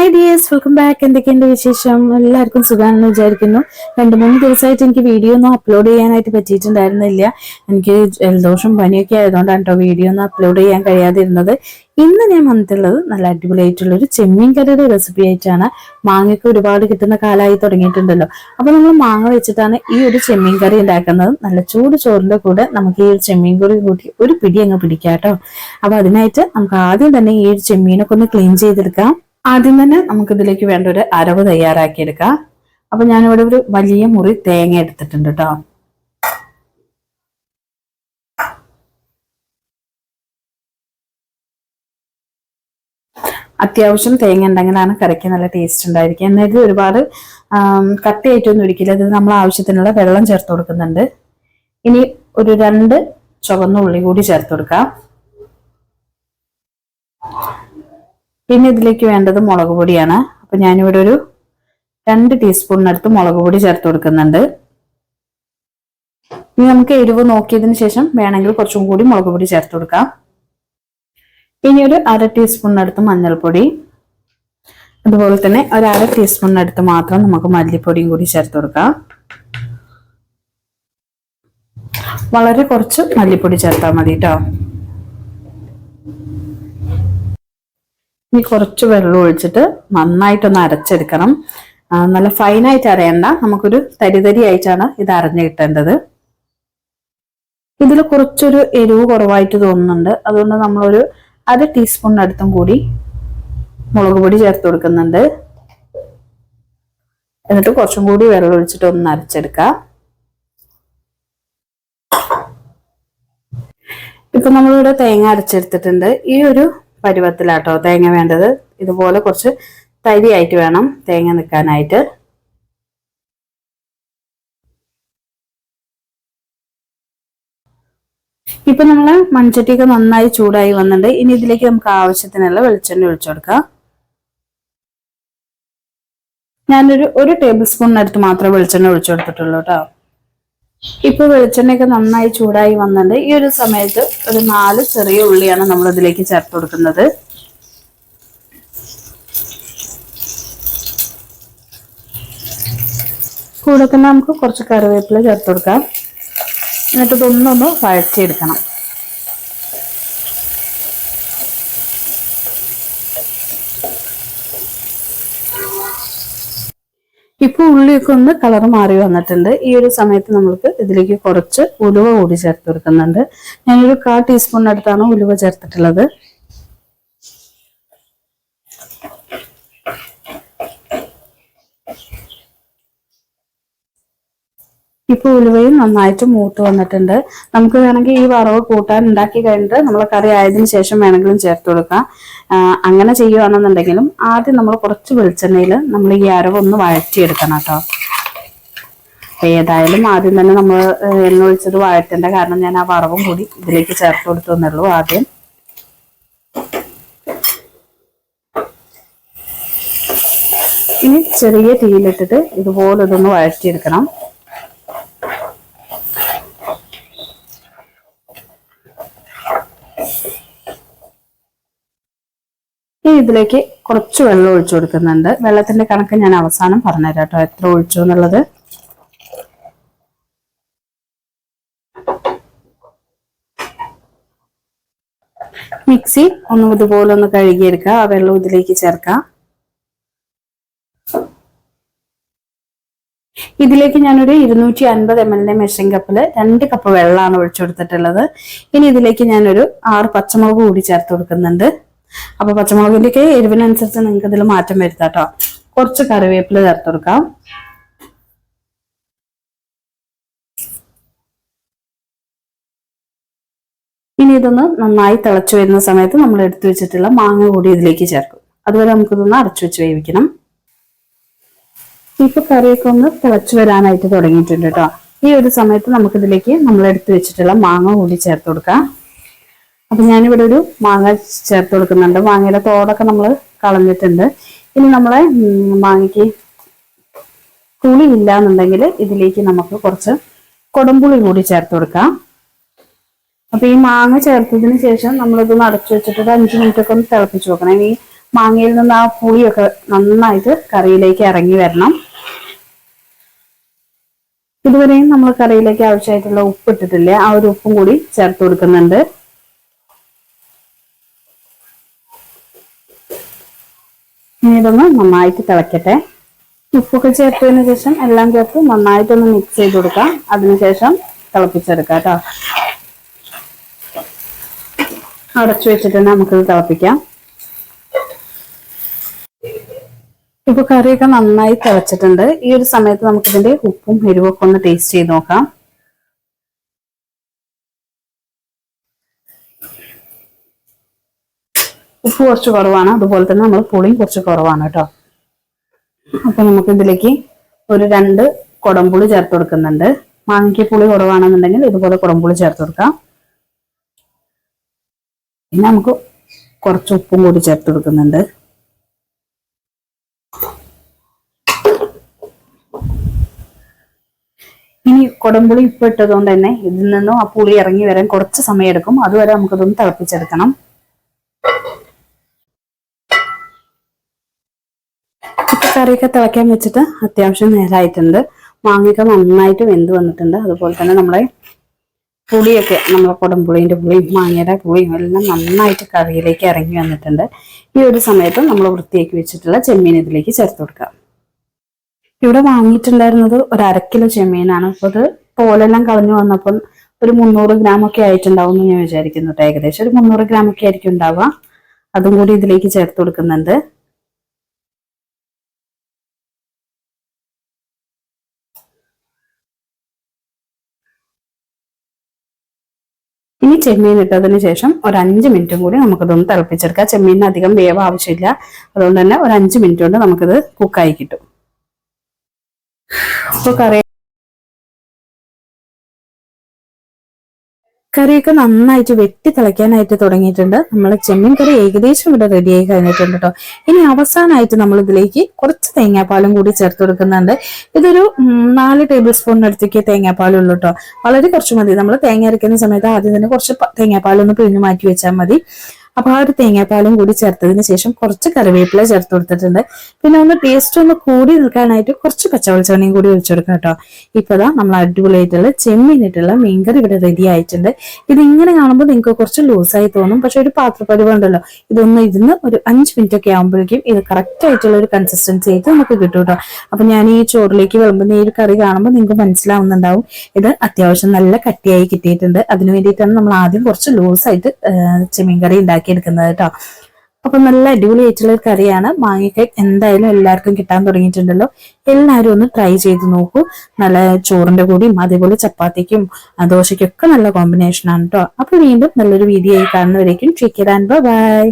Hi dears welcome back എന്തൊക്കെയുണ്ട് വിശേഷം? എല്ലാവർക്കും സുഖമാണെന്ന് വിചാരിക്കുന്നു. രണ്ട് മൂന്ന് ദിവസമായിട്ട് എനിക്ക് വീഡിയോ ഒന്നും അപ്ലോഡ് ചെയ്യാനായിട്ട് പറ്റിയിട്ടുണ്ടായിരുന്നില്ല. എനിക്ക് ജലദോഷം പനിയൊക്കെ ആയതുകൊണ്ടാണ് കേട്ടോ വീഡിയോ ഒന്നും അപ്ലോഡ് ചെയ്യാൻ കഴിയാതിരുന്നത്. ഇന്ന് ഞാൻ വന്നിട്ടുള്ളത് നല്ല അടിപൊളിയായിട്ടുള്ള ഒരു ചെമ്മീൻ കറിയുടെ റെസിപ്പി ആയിട്ടാണ്. മാങ്ങയ്ക്ക് ഒരുപാട് കിട്ടുന്ന കാലമായി തുടങ്ങിയിട്ടുണ്ടല്ലോ. അപ്പൊ നമ്മൾ മാങ്ങ വെച്ചിട്ടാണ് ഈ ഒരു ചെമ്മീൻ കറി ഉണ്ടാക്കുന്നത്. നല്ല ചൂട് ചോറിന്റെ കൂടെ നമുക്ക് ഈ ഒരു ചെമ്മീൻ കറി കൂട്ടി ഒരു പിടി അങ്ങ് പിടിക്കാം കേട്ടോ അപ്പൊ അതിനായിട്ട് നമുക്ക് ആദ്യം തന്നെ ഈ ഒരു ചെമ്മീനൊക്കെ ഒന്ന് ക്ലീൻ ചെയ്തെടുക്കാം. ആദ്യം തന്നെ നമുക്കിതിലേക്ക് വേണ്ട ഒരു അരവ് തയ്യാറാക്കിയെടുക്കാം. അപ്പൊ ഞാനിവിടെ ഒരു വലിയ മുറി തേങ്ങ എടുത്തിട്ടുണ്ട് കേട്ടോ. അത്യാവശ്യം തേങ്ങ ഉണ്ടെങ്കിലാണ് കറിക്ക് നല്ല ടേസ്റ്റ് ഉണ്ടായിരിക്കുക. എന്നിട്ട് ഒരുപാട് കട്ടിയായിട്ടൊന്നും ഒരിക്കില്ല ഇത് നമ്മൾ ആവശ്യത്തിനുള്ള വെള്ളം ചേർത്ത് കൊടുക്കുന്നുണ്ട്. ഇനി ഒരു രണ്ട് ചുവന്ന ഉള്ളി കൂടി ചേർത്ത് കൊടുക്കാം. പിന്നെ ഇതിലേക്ക് വേണ്ടത് മുളക് പൊടിയാണ്. അപ്പൊ ഞാനിവിടെ ഒരു രണ്ട് ടീസ്പൂണിനടുത്ത് മുളക് പൊടി ചേർത്ത് കൊടുക്കുന്നുണ്ട്. ഇനി നമുക്ക് എരിവ് നോക്കിയതിന് ശേഷം വേണമെങ്കിൽ കുറച്ചും കൂടി മുളക് പൊടി ചേർത്ത് കൊടുക്കാം. ഇനി ഒരു അര ടീസ്പൂണിനടുത്ത് മഞ്ഞൾപ്പൊടി. അതുപോലെ തന്നെ ഒരു അര ടീസ്പൂണിനടുത്ത് മാത്രം നമുക്ക് മല്ലിപ്പൊടിയും കൂടി ചേർത്ത് കൊടുക്കാം. വളരെ കുറച്ച് മല്ലിപ്പൊടി ചേർത്താൽ മതി കേട്ടോ ഇനി കുറച്ച് വെള്ളം ഒഴിച്ചിട്ട് നന്നായിട്ടൊന്ന് അരച്ചെടുക്കണം. നല്ല ഫൈനായിട്ട് അരയണ്ട. നമുക്കൊരു തരിതരി ആയിട്ടാണ് ഇത് അരഞ്ഞു കിട്ടേണ്ടത്. ഇതിൽ കുറച്ചൊരു എരിവ് കുറവായിട്ട് തോന്നുന്നുണ്ട്. അതുകൊണ്ട് നമ്മളൊരു അര ടീസ്പൂണിനടുത്തും കൂടി മുളക് പൊടി ചേർത്ത് കൊടുക്കുന്നുണ്ട്. എന്നിട്ട് കുറച്ചും കൂടി വെള്ളം ഒഴിച്ചിട്ട് ഒന്ന് അരച്ചെടുക്കാം. ഇപ്പൊ നമ്മളിവിടെ തേങ്ങ അരച്ചെടുത്തിട്ടുണ്ട്. ഈ ഒരു പരുവത്തിലാട്ടോ തേങ്ങ വേണ്ടത്. ഇതുപോലെ കുറച്ച് തരിയായിട്ട് വേണം തേങ്ങ നിൽക്കാനായിട്ട് ഇപ്പൊ നമ്മൾ മൺചട്ടിയൊക്കെ നന്നായി ചൂടായി വന്നിട്ടുണ്ട്. ഇനി ഇതിലേക്ക് നമുക്ക് ആവശ്യത്തിനുള്ള വെളിച്ചെണ്ണ ഒഴിച്ചു കൊടുക്കാം. ഞാനൊരു ഒരു ടേബിൾ സ്പൂണിനടുത്ത് മാത്രമേ വെളിച്ചെണ്ണ ഒഴിച്ചു കൊടുത്തിട്ടുള്ളൂ കേട്ടോ. ഇപ്പൊ വെളിച്ചെണ്ണയൊക്കെ നന്നായി ചൂടായി വന്നിട്ടുണ്ട്. ഈ ഒരു സമയത്ത് ഒരു നാല് ചെറിയ ഉള്ളിയാണ് നമ്മൾ ഇതിലേക്ക് ചേർത്ത് കൊടുക്കുന്നത്. കൂടെ തന്നെ നമുക്ക് കുറച്ച് കറിവേപ്പില ചേർത്ത് കൊടുക്കാം. എന്നിട്ട് ഇതൊന്നൊന്ന് വഴറ്റിയെടുക്കണം. ഇപ്പൊ ഉള്ളിയൊക്കെ ഒന്ന് കളർ മാറി വന്നിട്ടുണ്ട്. ഈ ഒരു സമയത്ത് നമ്മൾക്ക് ഇതിലേക്ക് കുറച്ച് ഉലുവ കൂടി ചേർത്ത് കൊടുക്കുന്നുണ്ട്. ഞാനൊരു കാ ടീസ്പൂണിനടുത്താണ് ഉലുവ ചേർത്തിട്ടുള്ളത്. ഇപ്പൊ ഉലുവയും നന്നായിട്ട് മൂത്ത് വന്നിട്ടുണ്ട്. നമുക്ക് വേണമെങ്കിൽ ഈ വറവ് കൂട്ടാൻ ഉണ്ടാക്കി കഴിഞ്ഞിട്ട് നമ്മൾ കറി ആയതിനു ശേഷം വേണമെങ്കിലും ചേർത്ത് കൊടുക്കാം. അങ്ങനെ ചെയ്യുകയാണെന്നുണ്ടെങ്കിലും ആദ്യം നമ്മൾ കുറച്ച് വെളിച്ചെണ്ണയിൽ നമ്മൾ ഈ അരവ് ഒന്ന് വഴറ്റിയെടുക്കണം കേട്ടോ. ഏതായാലും ആദ്യം തന്നെ നമ്മൾ എണ്ണ ഒഴിച്ചത് വഴറ്റേണ്ട കാരണം ഞാൻ ആ വറവും കൂടി ഇതിലേക്ക് ചേർത്ത് കൊടുത്തു എന്നുള്ളൂ ആദ്യം. ഇനി ചെറിയ തീയിലിട്ടിട്ട് ഇതുപോലെ ഇതൊന്ന് വഴറ്റിയെടുക്കണം. ഇനി ഇതിലേക്ക് കുറച്ച് വെള്ളം ഒഴിച്ചു കൊടുക്കുന്നുണ്ട്. വെള്ളത്തിന്റെ കണക്ക് ഞാൻ അവസാനം പറഞ്ഞുതരാം കേട്ടോ. എത്ര ഒഴിച്ചു എന്നുള്ളത്. മിക്സി ഒന്ന് ഇതുപോലെ ഒന്ന് കഴുകിയെടുക്കുക. ആ വെള്ളം ഇതിലേക്ക് ചേർക്കാം ഇതിലേക്ക് ഞാനൊരു ഇരുന്നൂറ്റി അൻപത് എം എല്ലിന്റെ മെഷീൻ കപ്പിൽ രണ്ട് കപ്പ് വെള്ളമാണ് ഒഴിച്ചു കൊടുത്തിട്ടുള്ളത്. ഇനി ഇതിലേക്ക് ഞാനൊരു ആറ് പച്ചമുളക് കൂടി ചേർത്ത് കൊടുക്കുന്നുണ്ട്. അപ്പൊ പച്ചമുളകിന്റെയൊക്കെ എരിവിനനുസരിച്ച് നിങ്ങൾക്ക് ഇതിൽ മാറ്റം വരുത്താം കേട്ടോ. കുറച്ച് കറിവേപ്പില ചേർത്ത് കൊടുക്കാം. ഇനി ഇതൊന്ന് നന്നായി തിളച്ചു വരുന്ന സമയത്ത് നമ്മൾ എടുത്തു വെച്ചിട്ടുള്ള മാങ്ങ കൂടി ഇതിലേക്ക് ചേർക്കും. അതുവരെ നമുക്കിതൊന്ന് അടച്ചു വെച്ച് വേവിക്കണം. ഇപ്പൊ കറിയൊക്കെ ഒന്ന് തിളച്ചു വരാനായിട്ട് തുടങ്ങിയിട്ടുണ്ട് കേട്ടോ. ഈ ഒരു സമയത്ത് നമുക്കിതിലേക്ക് നമ്മൾ എടുത്തു വെച്ചിട്ടുള്ള മാങ്ങ കൂടി ചേർത്ത് കൊടുക്കാം. അപ്പൊ ഞാനിവിടെ ഒരു മാങ്ങ ചേർത്ത് കൊടുക്കുന്നുണ്ട്. മാങ്ങയുടെ തോടൊക്കെ നമ്മൾ കളഞ്ഞിട്ടുണ്ട്. ഇനി നമ്മളെ മാങ്ങയ്ക്ക് പുളി ഇല്ല എന്നുണ്ടെങ്കിൽ ഇതിലേക്ക് നമുക്ക് കുറച്ച് കൊടുമ്പുളി കൂടി ചേർത്ത് കൊടുക്കാം. അപ്പൊ ഈ മാങ്ങ ചേർത്തതിന് ശേഷം നമ്മളിതൊന്ന് അടച്ചു വെച്ചിട്ട് ഒരു അഞ്ച് മിനിറ്റ് ഒക്കെ ഒന്ന് തിളപ്പിച്ച് വെക്കണം. ഈ മാങ്ങയിൽ നിന്ന് ആ പുളിയൊക്കെ നന്നായിട്ട് കറിയിലേക്ക് ഇറങ്ങി വരണം. ഇതുവരെയും നമ്മൾ കറിയിലേക്ക് ആവശ്യമായിട്ടുള്ള ഉപ്പ് ഇട്ടിട്ടില്ലേ. ആ ഒരു ഉപ്പും കൂടി ചേർത്ത് കൊടുക്കുന്നുണ്ട്. ഇനി ഇതൊന്ന് നന്നായിട്ട് തിളക്കട്ടെ. ഉപ്പൊക്കെ ചേർത്തതിന് ശേഷം എല്ലാം ചേർത്ത് നന്നായിട്ടൊന്ന് മിക്സ് ചെയ്ത് കൊടുക്കാം. അതിനുശേഷം തിളപ്പിച്ചെടുക്കാം കേട്ടോ. അടച്ചു വെച്ചിട്ട് തന്നെ നമുക്കിത് തിളപ്പിക്കാം. ഇപ്പൊ കറിയൊക്കെ നന്നായി തിളച്ചിട്ടുണ്ട്. ഈ ഒരു സമയത്ത് നമുക്കിതിന്റെ ഉപ്പും എരിവൊക്കെ ഒന്ന് ടേസ്റ്റ് ചെയ്ത് നോക്കാം. ഉപ്പ് കുറച്ച് കുറവാണ്. അതുപോലെ തന്നെ നമ്മൾ പുളിയും കുറച്ച് കുറവാണ് കേട്ടോ. അപ്പൊ നമുക്ക് ഇതിലേക്ക് ഒരു രണ്ട് കുടംപുളി ചേർത്ത് കൊടുക്കുന്നുണ്ട്. മാങ്ങയ്ക്ക് പുളി കുറവാണെന്നുണ്ടെങ്കിൽ ഇതുപോലെ കുടംപുളി ചേർത്ത് കൊടുക്കാം. പിന്നെ നമുക്ക് കുറച്ച് ഉപ്പും കൂടി ചേർത്ത് കൊടുക്കുന്നുണ്ട്. ഇനി കുടംപുളി ഉപ്പ് ഇട്ടതുകൊണ്ട് തന്നെ ഇതിൽ നിന്നും ആ പുളി ഇറങ്ങി വരാൻ കുറച്ച് സമയം എടുക്കും. അതുവരെ നമുക്കിതൊന്ന് തിളപ്പിച്ചെടുക്കണം ഇപ്പൊ കറിയൊക്കെ തിളയ്ക്കാൻ വെച്ചിട്ട് അത്യാവശ്യം നേരമായിട്ടുണ്ട് മാങ്ങയൊക്കെ നന്നായിട്ട് വെന്ത് വന്നിട്ടുണ്ട്. അതുപോലെ തന്നെ നമ്മളെ പുളിയൊക്കെ നമ്മളെ കുടംപുളീന്റെ പുളിയും മാങ്ങയുടെ പുളിയും എല്ലാം നന്നായിട്ട് കറിയിലേക്ക് ഇറങ്ങി വന്നിട്ടുണ്ട്. ഈ ഒരു സമയത്ത് നമ്മൾ വൃത്തിയാക്കി വെച്ചിട്ടുള്ള ചെമ്മീൻ ഇതിലേക്ക് ചേർത്ത് കൊടുക്കാം. ഇവിടെ വാങ്ങിയിട്ടുണ്ടായിരുന്നത് ഒരു അര കിലോ ചെമ്മീനാണ്. അപ്പോൾ അത് തോലെല്ലാം കളഞ്ഞു വന്നപ്പം ഒരു മുന്നൂറ് ഗ്രാം ഒക്കെ ആയിട്ടുണ്ടാവും എന്ന് ഞാൻ വിചാരിക്കുന്നു. ഏകദേശം ഒരു മുന്നൂറ് ഗ്രാം ഒക്കെ ആയിരിക്കും ഉണ്ടാവുക. അതും കൂടി ഇതിലേക്ക് ചേർത്ത് കൊടുക്കുന്നുണ്ട്. ഇനി ചെമ്മീൻ ഇട്ടതിന് ശേഷം ഒരു അഞ്ച് മിനിറ്റും കൂടി നമുക്കിതൊന്ന് തിളപ്പിച്ചെടുക്കാം. ചെമ്മീനിന് അധികം വേവ് ആവശ്യമില്ല. അതുകൊണ്ട് തന്നെ ഒരു അഞ്ച് മിനിറ്റ് കൊണ്ട് നമുക്കിത് കുക്കായി കിട്ടും. അപ്പോൾ കറി കറിയൊക്കെ നന്നായിട്ട് വെട്ടി തിളയ്ക്കാനായിട്ട് തുടങ്ങിയിട്ടുണ്ട്. നമ്മളെ ചെമ്മീൻ കറി ഏകദേശം ഇവിടെ റെഡിയായി കഴിഞ്ഞിട്ടുണ്ട് കേട്ടോ ഇനി അവസാനമായിട്ട് നമ്മൾ ഇതിലേക്ക് കുറച്ച് തേങ്ങാപ്പാലും കൂടി ചേർത്ത് കൊടുക്കുന്നുണ്ട്. ഇതൊരു നാല് ടേബിൾ സ്പൂണിനടുത്തേക്ക് തേങ്ങാപ്പാലുള്ളൂ കേട്ടോ വളരെ കുറച്ച് മതി. നമ്മൾ തേങ്ങ അരയ്ക്കുന്ന സമയത്ത് ആദ്യം തന്നെ കുറച്ച് തേങ്ങാപ്പാലൊന്ന് പിഴിഞ്ഞ് മാറ്റി വെച്ചാൽ മതി. അപ്പൊ ആ ഒരു തേങ്ങാപ്പാലും കൂടി ചേർത്തതിന് ശേഷം കുറച്ച് കറിവേപ്പില ചേർത്ത് കൊടുത്തിട്ടുണ്ട്. പിന്നെ ഒന്ന് ടേസ്റ്റ് ഒന്ന് കൂടി നിൽക്കാനായിട്ട് കുറച്ച് പച്ചവെളിച്ചെണ്ണയും കൂടി ഒഴിച്ചു കൊടുക്കാം കേട്ടോ. ഇപ്പൊ ദാ നമ്മൾ അടിപൊളിയായിട്ടുള്ള ചെമ്മീനിട്ടുള്ള മീൻകറി ഇവിടെ റെഡി ആയിട്ടുണ്ട്. ഇത് ഇങ്ങനെ കാണുമ്പോൾ നിങ്ങൾക്ക് കുറച്ച് ലൂസായി തോന്നും. പക്ഷെ ഒരു പാത്രപ്പരിവ് ഉണ്ടല്ലോ. ഇതൊന്ന് ഇരുന്ന് ഒരു അഞ്ച് മിനിറ്റ് ഒക്കെ ആകുമ്പോഴേക്കും ഇത് കറക്റ്റ് ആയിട്ടുള്ള ഒരു കൺസിസ്റ്റൻസി ആയിട്ട് നമുക്ക് കിട്ടും കേട്ടോ. അപ്പൊ ഞാൻ ഈ ചോറിലേക്ക് വിളമ്പുന്ന ഈ ഒരു കറി കാണുമ്പോൾ നിങ്ങൾക്ക് മനസ്സിലാവുന്നുണ്ടാവും. ഇത് അത്യാവശ്യം നല്ല കട്ടിയായി കിട്ടിയിട്ടുണ്ട്. അതിനു വേണ്ടിയിട്ടാണ് നമ്മൾ ആദ്യം കുറച്ച് ലൂസായിട്ട് ചെമ്മീൻ കറി ഉണ്ടാക്കിയെടുക്കുന്നത് കേട്ടോ. അപ്പൊ നല്ല അടിപൊളിയായിട്ടുള്ള ഒരു കറിയാണ്. മാങ്ങയ്ക്ക് എന്തായാലും എല്ലാവർക്കും കിട്ടാൻ തുടങ്ങിയിട്ടുണ്ടല്ലോ. എല്ലാവരും ഒന്ന് ട്രൈ ചെയ്ത് നോക്കൂ. നല്ല ചോറിന്റെ കൂടിയും അതേപോലെ ചപ്പാത്തിക്കും ദോശയ്ക്കും ഒക്കെ നല്ല കോമ്പിനേഷൻ ആണ് കേട്ടോ. അപ്പൊ വീണ്ടും നല്ലൊരു വീഡിയോ ആയി കാണുന്നവരേക്കും ചിക്കൻ ബൈ